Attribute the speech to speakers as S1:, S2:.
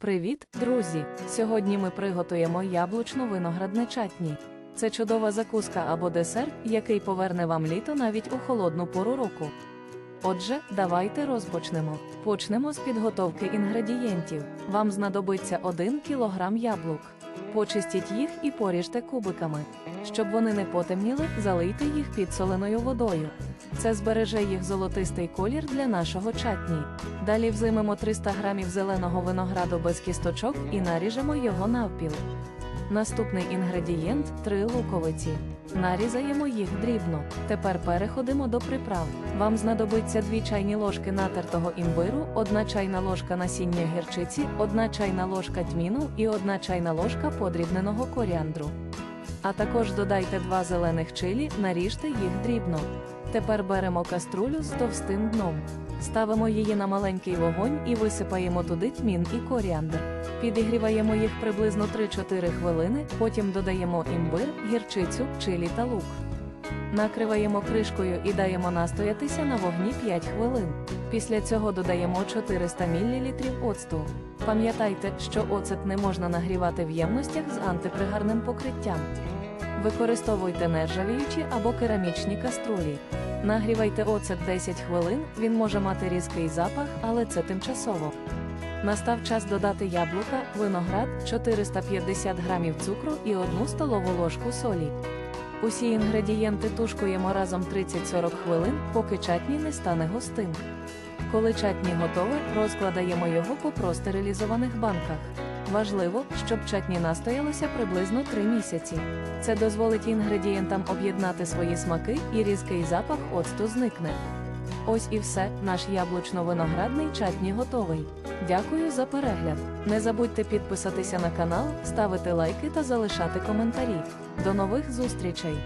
S1: Привіт, друзі! Сьогодні ми приготуємо яблучну виноградне чатні. Це чудова закуска або десерт, який поверне вам літо навіть у холодну пору року. Отже, давайте розпочнемо. Почнемо з підготовки інгредієнтів. Вам знадобиться 1 кг яблук. Почистіть їх і поріжте кубиками. Щоб вони не потемніли, залийте їх підсоленою водою. Це збереже їх золотистий колір для нашого чатні. Далі взимемо 300 г зеленого винограду без кісточок і наріжемо його навпіл. Наступний інгредієнт три луковиці. Нарізаємо їх дрібно. Тепер переходимо до приправ. Вам знадобиться 2 чайні ложки натертого імбиру, 1 чайна ложка насіння гірчиці, 1 чайна ложка тміну і 1 чайна ложка подрібненого коріандру. А також додайте 2 зелених чилі, наріжте їх дрібно. Тепер беремо каструлю з товстим дном. Ставимо її на маленький вогонь і висипаємо туди тмін і коріандр. Підігріваємо їх приблизно 3-4 хвилини, потім додаємо імбир, гірчицю, чилі та лук. Накриваємо кришкою і даємо настоятися на вогні 5 хвилин. Після цього додаємо 400 мл оцту. Пам'ятайте, що оцет не можна нагрівати в ємностях з антипригарним покриттям. Використовуйте нержавіючі або керамічні каструлі. Нагрівайте оцет 10 хвилин, він може мати різкий запах, але це тимчасово. Настав час додати яблука, виноград, 450 г цукру і 1 столову ложку солі. Усі інгредієнти тушкуємо разом 30-40 хвилин, поки чатні не стане густим. Коли чатні готове, розкладаємо його по простерилізованих банках. Важливо, щоб чатні настоялося приблизно 3 місяці. Це дозволить інгредієнтам об'єднати свої смаки і різкий запах оцту зникне. Ось і все, наш яблучно-виноградний чатні готовий. Дякую за перегляд. Не забудьте підписатися на канал, ставити лайки та залишати коментарі. До нових зустрічей!